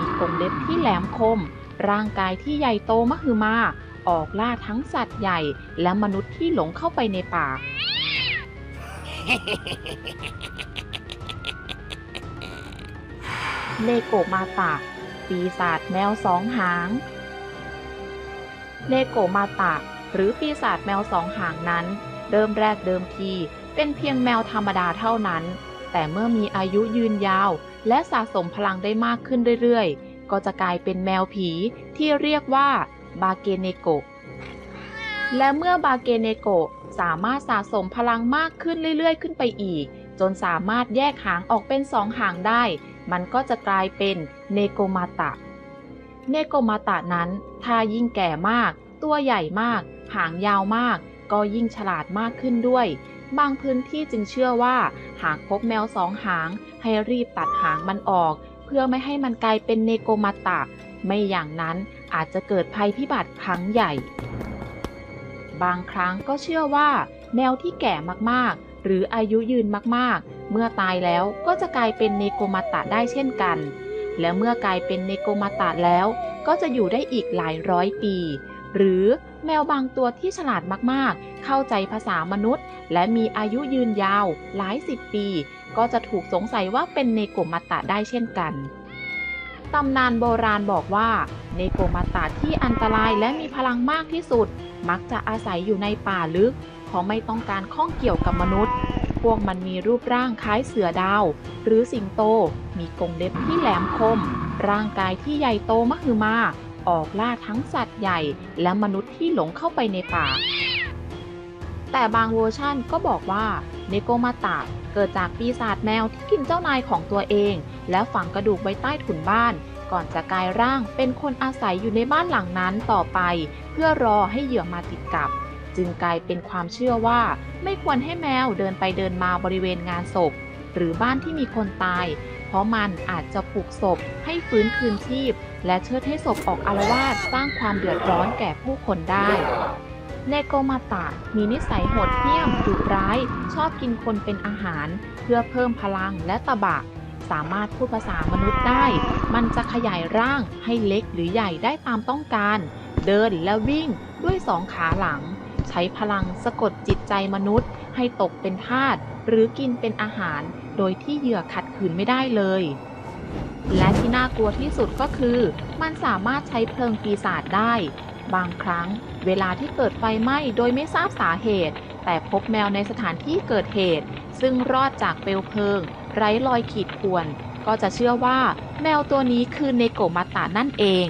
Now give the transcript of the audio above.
มีกรงเล็บที่แหลมคม ร่างกายที่ใหญ่โตมหึมา ออกล่าทั้งสัตว์ใหญ่ และมนุษย์ที่หลงเข้าไปในป่า เลโกมาตะ ปีศาจแมวสองหาง เลโกมาตะ หรือปีศาจแมวสองหางนั้น เริ่มแรกเดิมที เป็นเพียงแมวธรรมดาเท่านั้น แต่เมื่อมีอายุยืนยาว และสะสมพลังได้มากขึ้นเรื่อยๆ ก็จะกลายเป็นแมวผีที่เรียกว่าบาเกเนโกะ และเมื่อบาเกเนโกะสามารถสะสมพลังมากขึ้นเรื่อยๆ ขึ้นไปอีก จนสามารถแยกหางออกเป็นสองหางได้ มันก็จะกลายเป็นเนโกมาตะ เนโกมาตะนั้นถ้ายิ่งแก่มาก ตัวใหญ่มาก หางยาวมาก ก็ยิ่งฉลาดมากขึ้นด้วย บางพื้นที่จึงเชื่อว่า หากพบแมวสองหาง ให้รีบตัดหางมันออก เพื่อไม่ให้มันกลายเป็นเนโกมาตะ ไม่อย่างนั้นอาจจะเกิดภัยพิบัติครั้งใหญ่ บางครั้งก็เชื่อว่า แมวที่แก่มากๆ หรืออายุยืนมากๆ เมื่อตายแล้วก็จะกลายเป็นเนโกมาตะได้เช่นกัน และเมื่อกลายเป็นเนโกมาตะแล้ว ก็จะอยู่ได้อีกหลายร้อยปี หรือแมวบางตัวที่ฉลาดมากๆ เข้าใจภาษามนุษย์ และมีอายุยืนยาวหลายสิบปี ก็จะถูกสงสัยว่าเป็นเนโกมาตะได้เช่นกันตำนานโบราณบอกว่าเนโกมาตะที่อันตรายและมีพลังมากที่สุด มักจะอาศัยอยู่ในป่าลึก เพราะไม่ต้องการข้องเกี่ยวกับมนุษย์ พวกมันมีรูปร่างคล้ายเสือดาว หรือสิงโต มีกรงเล็บที่แหลมคม ร่างกายที่ใหญ่โตมหึมา ออกล่าทั้งสัตว์ใหญ่ และมนุษย์ที่หลงเข้าไปในป่า แต่บางเวอร์ชั่นก็บอกว่าเนโกมาตะเกิดจากปีศาจแมวที่กินเจ้านายของตัวเอง แล้วฝังกระดูกไว้ใต้ถุนบ้าน ก่อนจะกลายร่างเป็นคนอาศัยอยู่ในบ้านหลังนั้นต่อไป เพื่อรอให้เหยื่อมาติดกับ จึงกลายเป็นความเชื่อว่า ไม่ควรให้แมวเดินไปเดินมาบริเวณงานศพ หรือบ้านที่มีคนตาย เพราะมันอาจจะปลุกศพให้ฟื้นคืนชีพ และเชิดให้ศพออกอารวาสสร้างความเดือดร้อนแก่ผู้คนได้ เนโกมาตะมีนิสัยโหดเหี้ยมดุร้าย ชอบกินคนเป็นอาหาร เพื่อเพิ่มพลังและตะบะ สามารถพูดภาษามนุษย์ได้ มันจะขยายร่างให้เล็กหรือใหญ่ได้ตามต้องการ เดินและวิ่งด้วยสองขาหลัง ใช้พลังสะกดจิตใจมนุษย์ ให้ตกเป็นทาสหรือกินเป็นอาหาร โดยที่เหยื่อขัดขืนไม่ได้เลยและที่น่ากลัวที่สุดก็คือ มันสามารถใช้เพลิงปีศาจได้ บางครั้ง เวลาที่เกิดไฟไหม้โดยไม่ทราบสาเหตุ แต่พบแมวในสถานที่เกิดเหตุ ซึ่งรอดจากเปลวเพลิง ไร้รอยขีดข่วน ก็จะเชื่อว่าแมวตัวนี้คือเนโกมาตะนั่นเอง